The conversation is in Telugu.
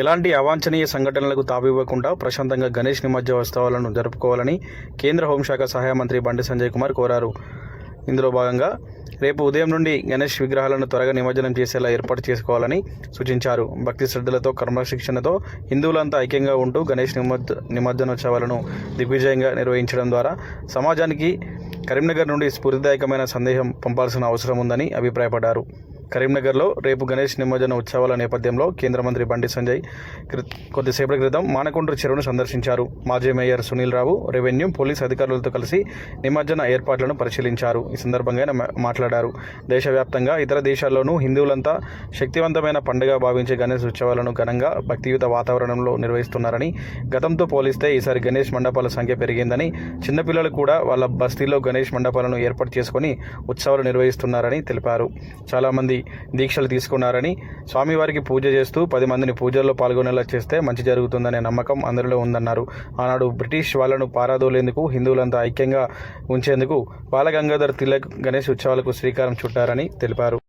ఎలాంటి అవాంఛనీయ సంఘటనలకు తావివ్వకుండా ప్రశాంతంగా గణేష్ నిమజ్జనోత్సవాలను జరుపుకోవాలని కేంద్ర హోంశాఖ సహాయ మంత్రి బండి సంజయ్ కుమార్ కోరారు. ఇందులో భాగంగా రేపు ఉదయం నుండి గణేష్ విగ్రహాలను త్వరగా నిమజ్జనం చేసేలా ఏర్పాటు చేసుకోవాలని సూచించారు. భక్తి శ్రద్ధలతో కర్మశిక్షణతో హిందువులంతా ఐక్యంగా ఉంటూ గణేష్ నిమజ్జ నిమజ్జనోత్సవాలను దిగ్విజయంగా నిర్వహించడం ద్వారా సమాజానికి కరీంనగర్ నుండి స్ఫూర్తిదాయకమైన సందేశం పంపాల్సిన అవసరం ఉందని అభిప్రాయపడ్డారు. కరీంనగర్లో రేపు గణేష్ నిమజ్జన ఉత్సవాల నేపథ్యంలో కేంద్ర మంత్రి బండి సంజయ్ కొద్దిసేపటి క్రితం మానకొండ్రు చెరువును సందర్శించారు. మాజీ mayor Sunil Rao revenue police అధికారులతో కలిసి నిమజ్జన ఏర్పాట్లను పరిశీలించారు. ఈ సందర్భంగా ఆయన మా- మాట్లాడారు. దేశవ్యాప్తంగా ఇతర దేశాల్లోనూ హిందువులంతా శక్తివంతమైన పండుగ భావించే గణేష్ ఉత్సవాలను ఘనంగా భక్తియుత వాతావరణంలో నిర్వహిస్తున్నారని గతంతో పోలిస్తే ఈసారి గణేష్ మండపాల సంఖ్య పెరిగిందని చిన్నపిల్లలు కూడా వాళ్ళ బస్తీలో గణేష్ మండపాలను ఏర్పాటు చేసుకొని ఉత్సవాలు నిర్వహిస్తున్నారని తెలిపారు. చాలామంది దీక్షలు తీసుకున్నారని స్వామివారికి పూజ చేస్తూ పది మందిని పూజల్లో పాల్గొనేలా చేస్తే మంచి జరుగుతుందనే నమ్మకం అందరిలో ఉందన్నారు. ఆనాడు బ్రిటిష్ వాళ్ళను పారాదోలేందుకు హిందువులంతా ఐక్యంగా ఉంచేందుకు బాలగంగాధర్ తిలక్ గణేష్ ఉత్సవాలకు శ్రీకారం చుట్టారని తెలిపారు.